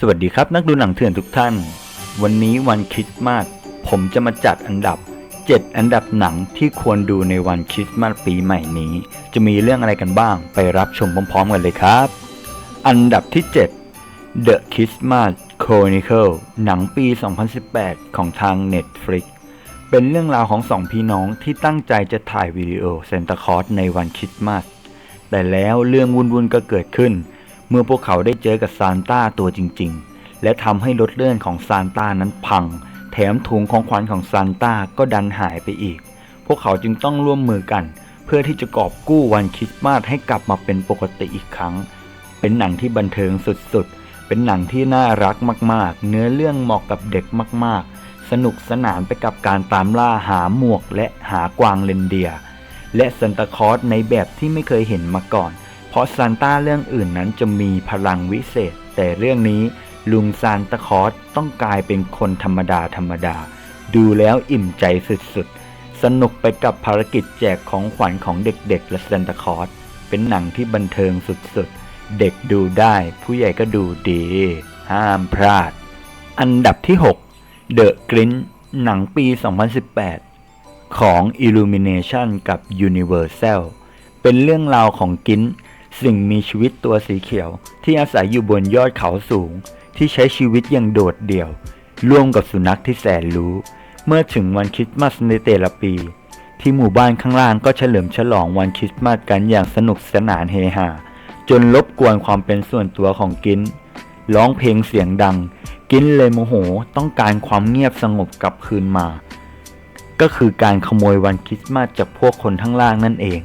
สวัสดีครับนักดูหนังเถื่อนทุกท่าน วันนี้วันคริสต์มาสผมจะมาจัดอันดับ 7 อันดับหนังที่ควรดูในวันคริสต์มาสปีใหม่นี้ จะมีเรื่องอะไรกันบ้างไปรับชมพร้อมๆกันเลยครับ อันดับที่ 7 The Christmas Chronicle หนังปี 2018 ของทาง Netflix เป็นเรื่องราวของสองพี่น้องที่ตั้งใจจะถ่ายวิดีโอเซนตาคลอสในวันคริสต์มาสแต่แล้วเรื่องวุ่นๆก็เกิดขึ้น เมื่อพวกเขาได้เจอกับซานต้าตัวจริง ๆ และทำให้รถเลื่อนของซานต้านั้นพัง แถมถุงของขวัญของซานต้าก็ดันหายไปอีก พวกเขาจึงต้องร่วมมือกัน เพื่อที่จะกอบกู้วันคริสต์มาสให้กลับมาเป็นปกติอีกครั้ง เป็นหนังที่บันเทิงสุดๆ เป็นหนังที่น่ารักมากๆ เนื้อเรื่องเหมาะกับเด็กมากๆ สนุกสนานไปกับการตามล่าหาหมวกและหากวางเรนเดีย และซันตาคลอสในแบบที่ไม่เคยเห็นมาก่อน ราะซานต้าเรื่องอื่นนั้นจะมีพลังวิเศษ แต่เรื่องนี้ลุงซานตาคอสต้องกลายเป็นคนธรรมดาธรรมดา ดูแล้วอิ่มใจสุดๆ สนุกไปกับภารกิจแจกของขวัญของเด็กๆและซานตาคอสเป็นหนังที่บันเทิงสุดๆ เด็กดูได้ ผู้ใหญ่ก็ดูดี ห้ามพลาด อันดับที่ 6 The Grinch หนังปี 2018 ของ Illumination กับ Universal เป็นเรื่องราวของกิน สิ่งมีชีวิตตัวสีเขียว ที่อาศัยอยู่บนยอดเขาสูง ที่ใช้ชีวิตอย่างโดดเดี่ยว ร่วมกับสุนัขที่แสนรู้ เมื่อถึงวันคริสต์มาสในแต่ละปี ที่หมู่บ้านข้างล่างก็เฉลิมฉลองวันคริสต์มาสกันอย่างสนุกสนานเฮฮาจนรบกวนความเป็นส่วนตัวของกินร้องเพลงเสียงดัง กินเลยโมโหต้องการความเงียบสงบกลับคืนมา ก็คือการขโมยวันคริสต์มาสจากพวกคนทั้างล่างนั่นเอง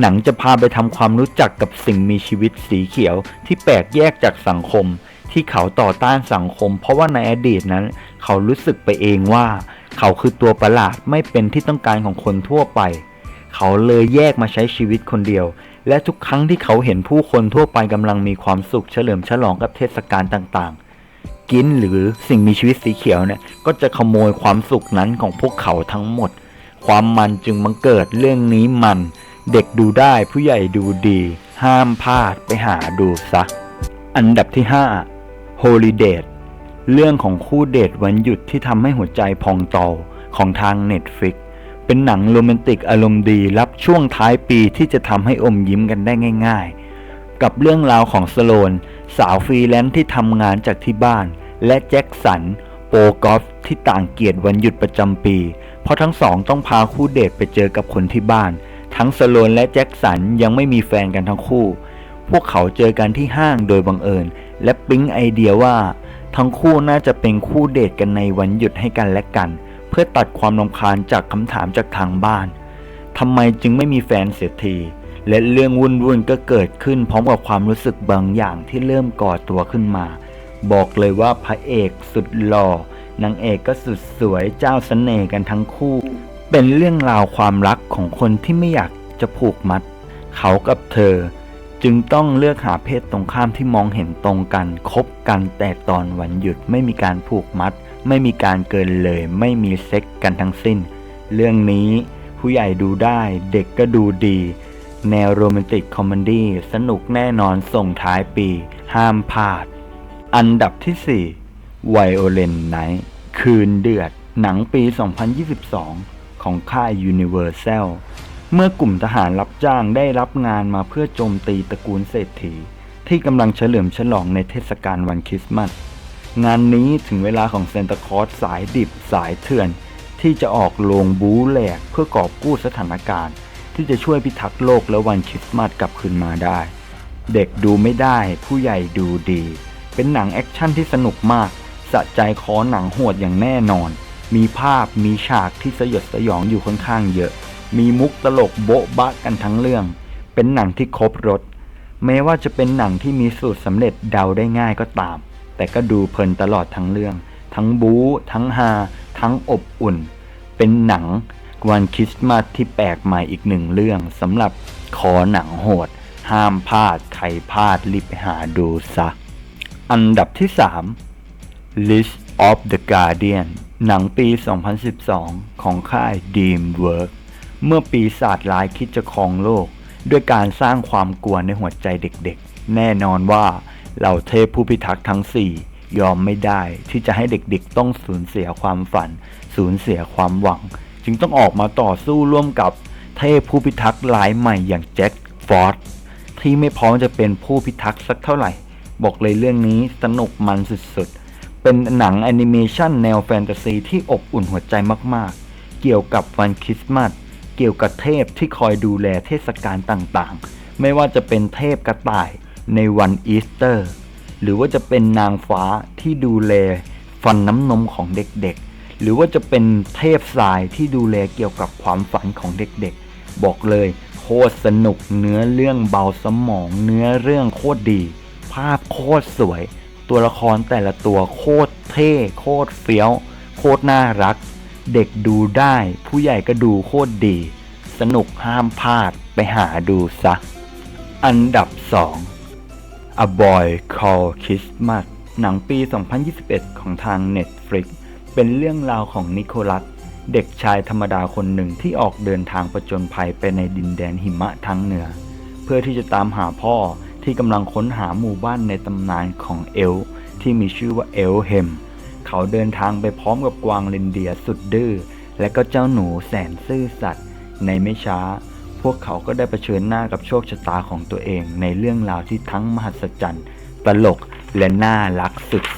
หนังจะพาไปทำความรู้จักกับสิ่งมีชีวิตสีเขียวที่แปลกแยกจากสังคม ที่เขาต่อต้านสังคม เพราะว่าในอดีตนั้น เขารู้สึกไปเองว่า เขาคือตัวประหลาดไม่เป็นที่ต้องการของคนทั่วไป เขาเลยแยกมาใช้ชีวิตคนเดียว และทุกครั้งที่เขาเห็นผู้คนทั่วไปกำลังมีความสุขเฉลิมฉลองกับเทศกาลต่างๆ กินหรือสิ่งมีชีวิตสีเขียวเนี่ยก็จะขโมยความสุขนั้นของพวกเขาทั้งหมด ความมันจึงบังเกิดเรื่องนี้มัน เด็กดูได้ผู้ใหญ่ดูดี ห้ามพลาดไปหาดูซะ อันดับที่ 5 Holiday เรื่องของคู่เดทวันหยุดที่ทำให้หัวใจพองโตของทาง Netflix เป็นหนังโรแมนติกอารมณ์ดีรับช่วงท้ายปีที่จะทำให้อมยิ้มกันได้ง่าย ๆ กับเรื่องราวของสโลน สาวฟรีแลนซ์ที่ทำงานจากที่บ้าน และแจ็คสัน โปกอฟที่ต่างเกียรติวันหยุดประจำปี เพราะทั้งสองต้องพาคู่เดทไปเจอกับคนที่บ้าน ทั้งสโลนและแจ็คสันยังไม่มีแฟนกันทั้งคู่ พวกเขาเจอกันที่ห้างโดยบังเอิญ และปิ๊งไอเดียว่า ทั้งคู่น่าจะเป็นคู่เดทกันในวันหยุดให้กันและกัน เพื่อตัดความรำคาญจากคำถามจากทางบ้านทำไมจึงไม่มีแฟนเสียทีและเรื่องวุ่นๆก็เกิดขึ้นพร้อมกับความรู้สึกบางอย่างที่เริ่มก่อตัวขึ้นมา บอกเลยว่าพระเอกสุดหล่อนางเอกก็สุดสวยเจ้าเสน่ห์กันทั้งคู่ เป็นเรื่องราวความรักของคนที่ไม่อยากจะผูกมัด เขากับเธอ จึงต้องเลือกหาเพศตรงข้ามที่มองเห็นตรงกันคบกันแต่ตอนวันหยุดไม่มีการผูกมัด ไม่มีการเกินเลย ไม่มีเซ็กกันทั้งสิ้น เรื่องนี้ผู้ใหญ่ดูได้เด็กก็ดูดี แนวโรแมนติกคอมเมดี้สนุกแน่นอนส่งท้ายปี ห้ามพลาด อันดับที่4 Violent Night คืนเดือด หนังปี 2022 ของค่าย Universal เมื่อกลุ่มทหารรับจ้างได้รับงานมาเพื่อโจมตีตระกูลเศรษฐี ที่กำลังเฉลิมฉลองในเทศกาลวันคริสต์มาสงานนี้ถึงเวลาของเซนตาคลอสสายดิบสายเถื่อน ที่จะออกโลงบู๊แหลกเพื่อกอบกู้สถานการณ์ ที่จะช่วยพิทักษ์โลกและวันคริสต์มาสกลับคืนมาได้ เด็กดูไม่ได้ผู้ใหญ่ดูดี เป็นหนังแอคชั่นที่สนุกมาก สะใจคอหนังโหดอย่างแน่นอน มีภาพมีฉากที่สยดสยองอยู่ค่อนข้างเยอะ มีมุกตลกโบ๊ะบะกันทั้งเรื่อง เป็นหนังที่ครบรถ แม้ว่าจะเป็นหนังที่มีสูตรสำเร็จเดาได้ง่ายก็ตาม แต่ก็ดูเพลินตลอดทั้งเรื่อง ทั้งบู๊ ทั้งฮา ทั้งอบอุ่น เป็นหนังวันคริสต์มาสที่แปลกใหม่อีกหนึ่งเรื่องสำหรับคอหนังโหด ห้ามพลาด ใครพลาดรีบไปหาดูซะ อันดับที่ 3 List of the Guardian หนังปี 2012 ของค่าย DreamWorks เมื่อปีศาจร้ายคิดจะครองโลก ด้วยการสร้างความกลัวในหัวใจเด็กๆ แน่นอนว่าเหล่าเทพผู้พิทักษ์ทั้ง 4 ยอมไม่ได้ที่จะให้เด็กๆ ต้องสูญเสียความฝัน สูญเสียความหวัง จึงต้องออกมาต่อสู้ร่วมกับเทพผู้พิทักษ์รายใหม่อย่างแจ็คฟอร์ดที่ไม่พร้อมจะเป็นผู้พิทักษ์สักเท่าไหร่ บอกเลยเรื่องนี้สนุกมันสุดๆ เป็นหนังแอนิเมชันแนวแฟนตาซีที่อบอุ่นหัวใจมากๆ เกี่ยวกับวันคริสต์มาส เกี่ยวกับเทพที่คอยดูแลเทศกาลต่างๆ ไม่ว่าจะเป็นเทพกระต่ายในวันอีสเตอร์ หรือว่าจะเป็นนางฟ้าที่ดูแลฟันน้ำนมของเด็กๆ หรือว่าจะเป็นเทพทรายที่ดูแลเกี่ยวกับความฝันของเด็กๆ บอกเลยโคตรสนุกเนื้อเรื่องเบาสมอง เนื้อเรื่องโคตรดี ภาพโคตรสวย ตัวละครแต่ละตัวโคตรเท่โคตรเฟี้ยว โคตรน่ารัก เด็กดูได้ ผู้ใหญ่ก็ดูโคตรดี สนุกห้ามพลาดไปหาดูซะ อันดับ 2 A Boy Called Christmas หนังปี 2021 ของทาง Netflix เป็นเรื่องราวของนิโคลัส เด็กชายธรรมดาคนหนึ่งที่ออกเดินทางประจนภัยไปในดินแดนหิมะทางเหนือ เพื่อที่จะตามหาพ่อ ที่กำลังค้นหาหมู่บ้านในตำนานของเอลที่มีชื่อว่าเอลเฮม เขาเดินทางไปพร้อมกับกวางเรนเดียสุดดื้อและก็เจ้าหนูแสนซื่อสัตย์ในไม่ช้า พวกเขาก็ได้เผชิญหน้ากับโชคชะตาของตัวเองในเรื่องราวที่ทั้งมหัศจรรย์ ตลกและน่ารัก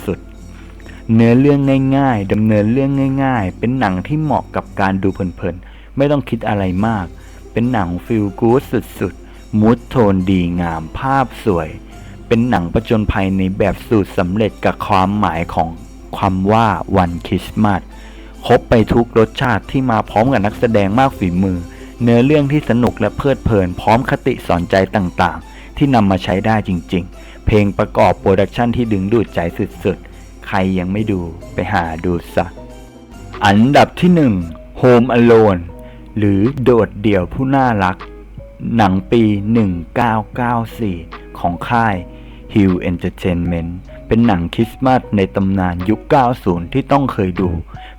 สุดๆ เนื้อเรื่องง่ายๆดำเนินเรื่องง่าย ๆ เป็นหนังที่เหมาะกับการดูเพลินๆ ไม่ต้องคิดอะไรมาก เป็นหนังฟิลกู๊ดสุดๆ มูดโทนดีงามภาพสวย เป็นหนังประจนภัยในแบบสูตรสำเร็จกับความหมายของความว่าวันคริสต์มาสครบไปทุกรสชาติที่มาพร้อมกับนักแสดงมากฝีมือ เนื้อเรื่องที่สนุกและเพลิดเพลิน พร้อมคติสอนใจต่างๆ ที่นำมาใช้ได้จริง ๆ เพลงประกอบโปรดักชันที่ดึงดูดใจสุดๆ ใครยังไม่ดูไปหาดูซะอันดับที่ 1 Home Alone หรือโดดเดี่ยวผู้น่ารัก หนังปี 1994 ของค่าย Hill Entertainment เป็นหนังคริสต์มาสในตำนานยุค 90 ที่ต้องเคยดู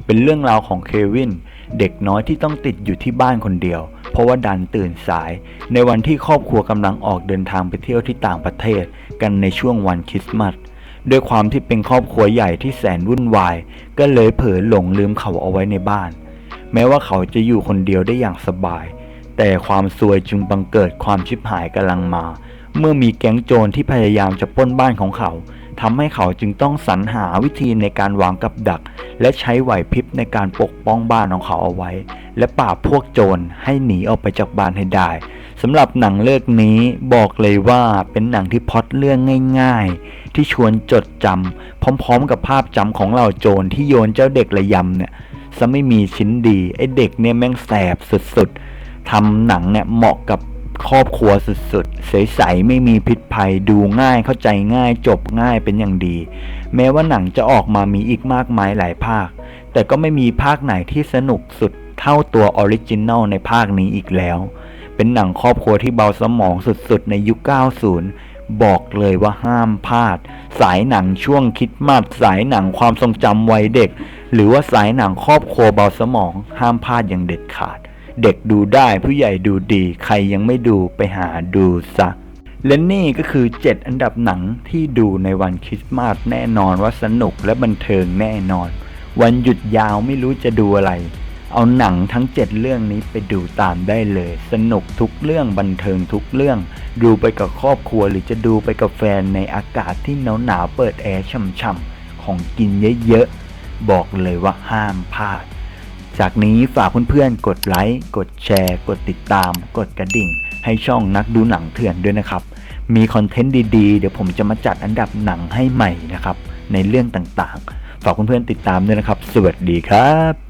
เป็นเรื่องราวของเควิน เด็กน้อยที่ต้องติดอยู่ที่บ้านคนเดียว เพราะว่าดันตื่นสาย ในวันที่ครอบครัวกำลังออกเดินทางไปเที่ยวที่ต่างประเทศ กันในช่วงวันคริสต์มาสด้วยความที่เป็นครอบครัวใหญ่ที่แสนวุ่นวาย ก็เลยเผลอหลงลืมเขาเอาไว้ในบ้าน แม้ว่าเขาจะอยู่คนเดียวได้อย่างสบาย แต่ความซวยจึงบังเกิดความชิบหายกำลังมา เมื่อมีแก๊งโจรที่พยายามจะปล้นบ้านของเขาทำให้เขาจึงต้องสรรหาวิธีในการวางกับดัก และใช้ไหวพริบในการปกป้องบ้านของเขาเอาไว้ และปราบพวกโจรให้หนีออกไปจากบ้านให้ได้สำหรับหนังเรื่องนี้บอกเลยว่าเป็นหนังที่พอดเรื่องง่าย ๆ ที่ชวนจดจำพร้อม ๆ กับภาพจำของเหล่าโจรที่โยนเจ้าเด็กระยำเนี่ยซะไม่มีชิ้นดีไอเด็กเนี่ยแม่งแสบสุดๆ ทำหนังเนี่ยเหมาะกับครอบครัวสุดๆ ใสๆไม่มีพิษภัยดูง่ายเข้าใจง่ายจบง่ายเป็นอย่างดี แม้ว่าหนังจะออกมามีอีกมากมายหลายภาค แต่ก็ไม่มีภาคไหนที่สนุกสุดเท่าตัวออริจินัลในภาคนี้อีกแล้ว เป็นหนังครอบครัวที่เบาสมองสุดๆ ในยุค 90 บอกเลยว่าห้ามพลาด สายหนังช่วงคิดมาสสายหนังความทรงจำวัยเด็ก หรือว่าสายหนังครอบครัวเบาสมองห้ามพลาดอย่างเด็ดขาด เด็กดูได้ผู้ใหญ่ดูดี ใครยังไม่ดูไปหาดูซะ และนี่ก็คือ 7 อันดับหนังที่ดูในวันคริสต์มาสแน่นอนว่าสนุกและบันเทิงแน่นอน วันหยุดยาวไม่รู้จะดูอะไร เอาหนังทั้ง 7 เรื่องนี้ไปดูตามได้เลย สนุกทุกเรื่องบันเทิงทุกเรื่อง ดูไปกับครอบครัวหรือจะดูไปกับแฟนในอากาศที่หนาวหนาวๆเปิดแอร์ช่ำๆของกินเยอะๆบอกเลยว่าห้ามพลาด จากนี้ฝากเพื่อนๆ กดไลค์ กดแชร์ กดติดตาม กดกระดิ่ง ให้ช่องนักดูหนังเถื่อนด้วยนะครับ มีคอนเทนต์ดีๆ เดี๋ยวผมจะมาจัดอันดับหนังให้ใหม่นะครับ ในเรื่องต่างๆ ฝากเพื่อนๆติดตามด้วยนะครับ สวัสดีครับ